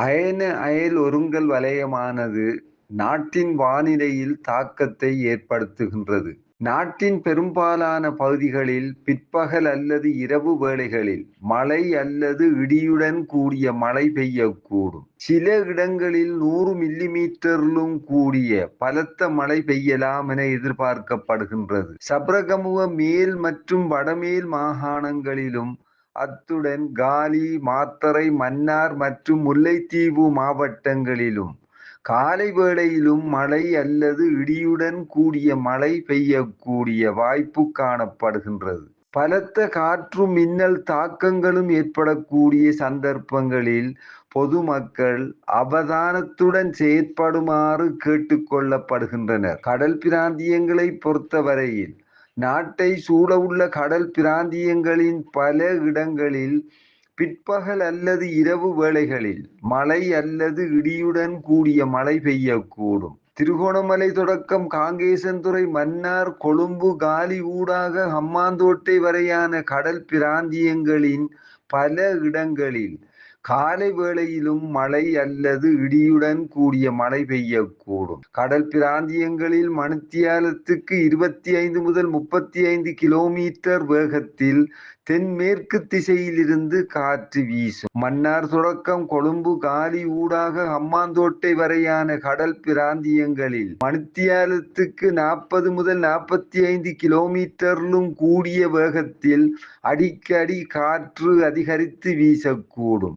அயன அயல் ஒருங்கல் வலயமானது நாட்டின் வானிலையில் தாக்கத்தை ஏற்படுத்துகின்றது. நாட்டின் பெரும்பாலான பகுதிகளில் பிற்பகல் அல்லது இரவு வேளைகளில் மழை அல்லது இடியுடன் கூடிய மழை பெய்யக்கூடும். சில இடங்களில் நூறு மில்லிமீட்டரிலும் கூடிய பலத்த மழை பெய்யலாம் என எதிர்பார்க்கப்படுகின்றது. சப்ரகமுவ மேல் மற்றும் வடமேல் மாகாணங்களிலும் அத்துடன் காலி, மாத்தறை, மன்னார் மற்றும் முல்லைத்தீவு மாவட்டங்களிலும் காலை வேளையிலும் மழை அல்லது இடியுடன் கூடிய மழை பெய்யக்கூடிய வாய்ப்பு காணப்படுகின்றது. பலத்த காற்றும் மின்னல் தாக்கங்களும் ஏற்படக்கூடிய சந்தர்ப்பங்களில் பொதுமக்கள் அவதானத்துடன் செயற்படுமாறு கேட்டுக்கொள்ளப்படுகின்றனர் கடல் பிராந்தியங்களை பொறுத்தவரையில் நாட்டை சூழவுள்ள கடல் பிராந்தியங்களின் பல இடங்களில் பிற்பகல் அல்லது இரவு வேளைகளில் மழை அல்லது இடியுடன் கூடிய மழை பெய்யக்கூடும். திருகோணமலை தொடக்கம் காங்கேசன்துறை, மன்னார், கொழும்பு, காலி ஊடாக ஹம்மாந்தோட்டை வரையான கடல் பிராந்தியங்களின் பல இடங்களில் காலை வேளையிலும் மழை அல்லது இடியுடன் கூடிய மழை பெய்யக்கூடும். கடல் பிராந்தியங்களில் மணித்தியாலத்துக்கு இருபத்தைந்து முதல் முப்பத்தி ஐந்து கிலோமீட்டர் வேகத்தில் தென்மேற்கு திசையிலிருந்து காற்று வீசும். மன்னார் தொடக்கம் கொழும்பு, காலி ஊடாக ஹம்மாந்தோட்டை வரையான கடல் பிராந்தியங்களில் மணித்தியாலத்துக்கு நாற்பது முதல் நாற்பத்தி ஐந்து கிலோமீட்டரிலும் கூடிய வேகத்தில் அடிக்கடி காற்று அதிகரித்து வீசக்கூடும்.